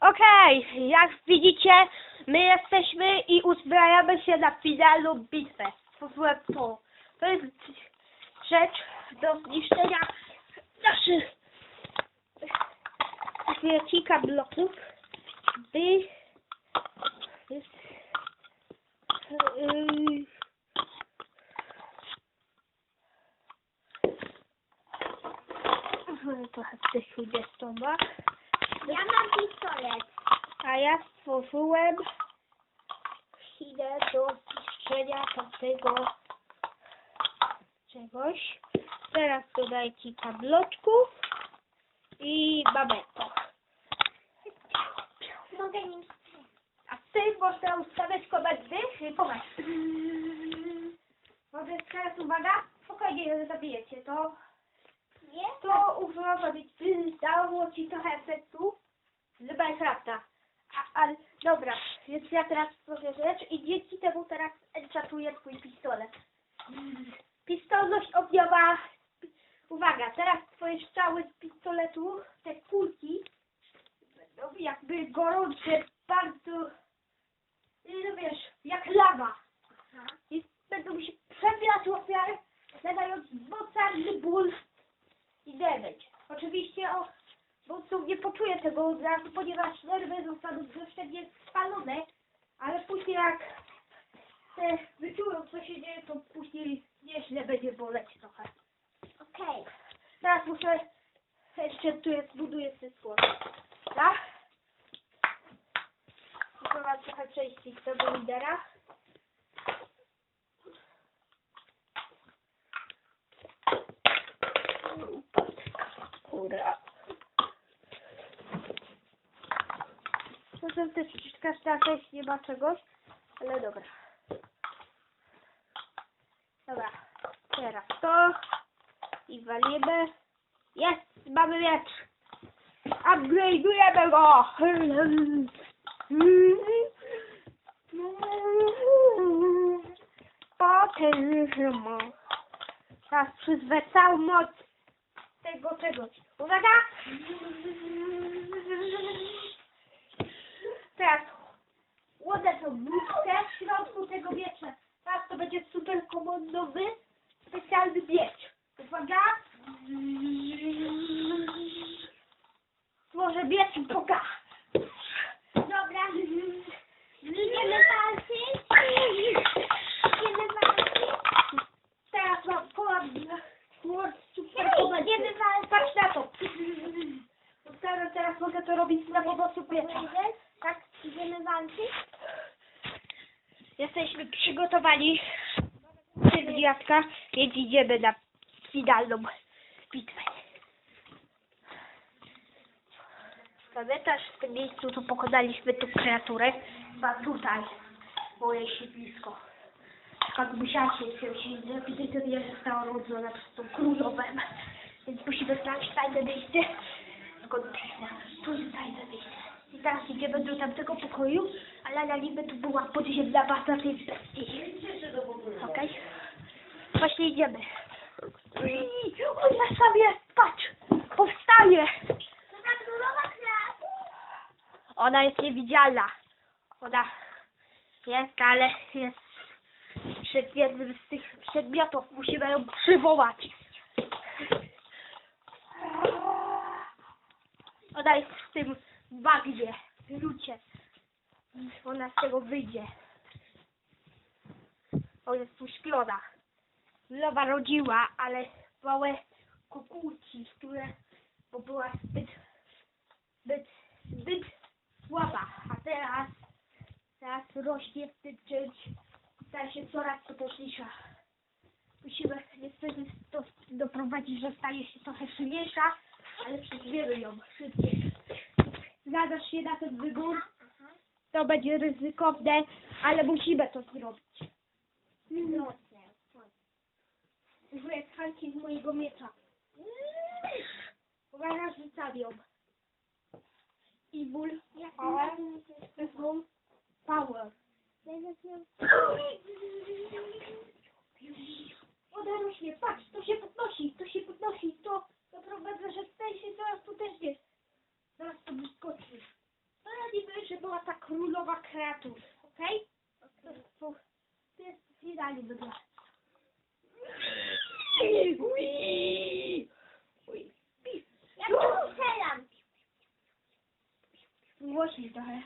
Okej, jak widzicie, my jesteśmy i uzbrajamy się na finalną bitwę. To, to, jest rzecz do zniszczenia naszych kilka bloków, by yy, trochę w tych 20 Ja mam pistolet. a ja stworzyłem chwilę do zniszczenia tamtego czegoś. Teraz dodaję kilka bloczków i to. Mogę nim A ty można ustawiać komendy? Popatrz. Może teraz uwaga, spokojnie nie zabijecie to. Nie? To uważa być, dało ci trochę efektu z Minecrafta. A, ale dobra, więc ja teraz stworzę rzecz i dzięki temu teraz enchatuję twój pistolet. Pistolność ogniowa. Uwaga, teraz twoje strzały z pistoletu, te kulki, będą jakby gorące, bardzo, no wiesz, jak lawa. I będą się przebierać ofiary, nadając mocarny ból i damage. Oczywiście o, bo nie poczuje tego od razu, ponieważ nerwy zostaną jeszcze nie spalone, ale później jak te wyczują co się dzieje, to później nieźle będzie boleć trochę. Okej. Teraz muszę jeszcze tu jest, buduję wszystko. Tak? Muszę wam trochę przejść tego lidera. Kura. Potem też każda część nie ma czegoś, ale dobra. Dobra, teraz to i walimy. Jest, mamy miecz. Upgrade'ujemy go. Potężny. Teraz przyzwę całą moc tego czegoś. Uwaga! Teraz łodę tą bluzkę w środku tego miecza. Teraz to będzie super komandowy, specjalny miecz. Uwaga! Może miecz Boga. Dobra. Idziemy walczyć. Idziemy walczyć. Teraz mam Sword super Hej, komandy. idziemy walczyć. Patrz na to. Teraz, teraz mogę to robić za pomocą miecza. Idziemy walczyć. Jesteśmy przygotowani z gwiazdka, więc idziemy na finalną bitwę. Pamiętasz w tym miejscu, tu pokonaliśmy tą kreaturę? Chyba tutaj, moje siedlisko. Tak musiała się wziąć, epidemia została rodzona przez tą królowem. Więc musimy znaleźć tajne miejsce. Skąd przyszła? Tu jest tajne miejsce. I teraz idziemy do tamtego pokoju, ale na niby tu była podziemna baza tej bestii. Okej? Właśnie idziemy. I ona sam jest, patrz! Powstaje! Ona jest niewidzialna. Ona jest, ale jest przed jednym z tych przedmiotów. Musimy ją przywołać. Ona jest w tym bagnie, lucie. Ona z tego wyjdzie. Ona jest uśpiona. Nowa rodziła, ale małe kukułki, które, bo była zbyt, zbyt, zbyt słaba, a teraz, teraz rośnie w tym czymś, staje się coraz potężniejsza. Musimy niestety to doprowadzić, że staje się trochę silniejsza, ale przeżyjemy ją szybciej. Zgadzasz się na ten wybór? To będzie ryzykowne, ale musimy to zrobić. Mocne. Użyję tkanki z mojego miecza. Uwaga, rzucam ją. I ból, power, ból, power. Woda rośnie, patrz, to się podnosi, temperatur, okej? To, to, to jest idealnie wygląda. Ja tu strzelam. Głośniej trochę.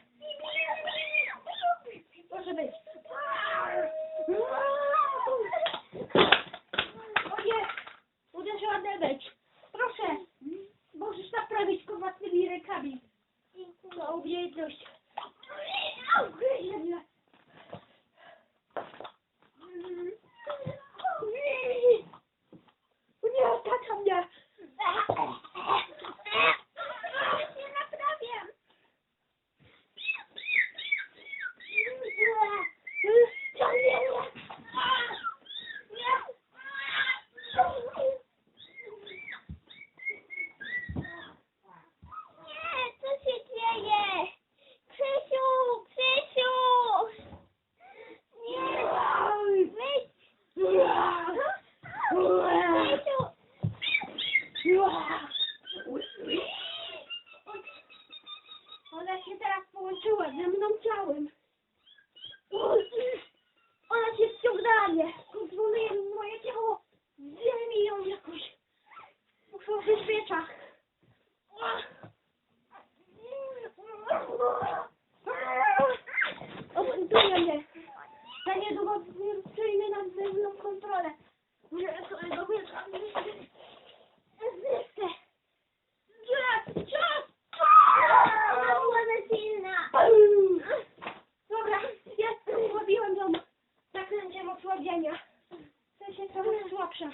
Trochę słabsza.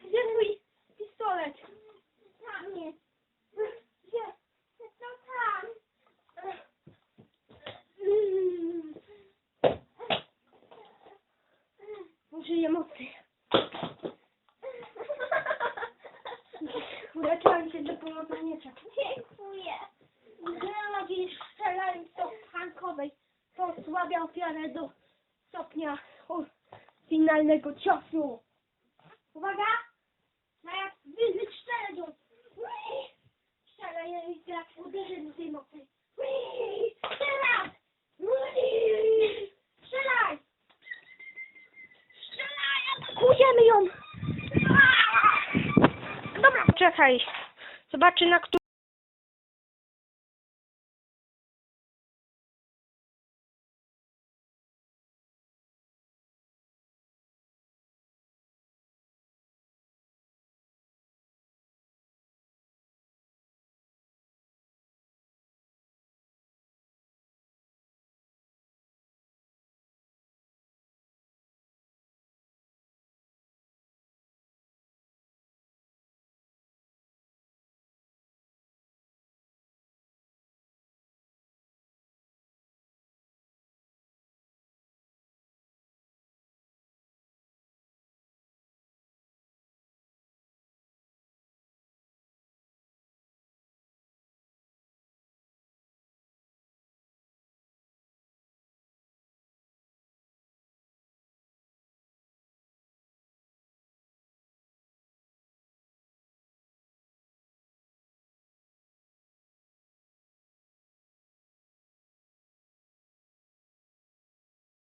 Gdzie twój pistolet? Tam jest. Gdzie? No tam. Użyję mocy. Uleczyłam się do pomocnicza. Dziękuję. Granat i strzelając hankowej to osłabia ofiarę do stopnia o, finalnego ciosu. Uwaga! Na jak wy strzelę ją. Ui! Strzelę jej jak uderzę do tej mocy. Teraz! Strzelaj! Ją! Dobra, czekaj. Zobaczy na którą.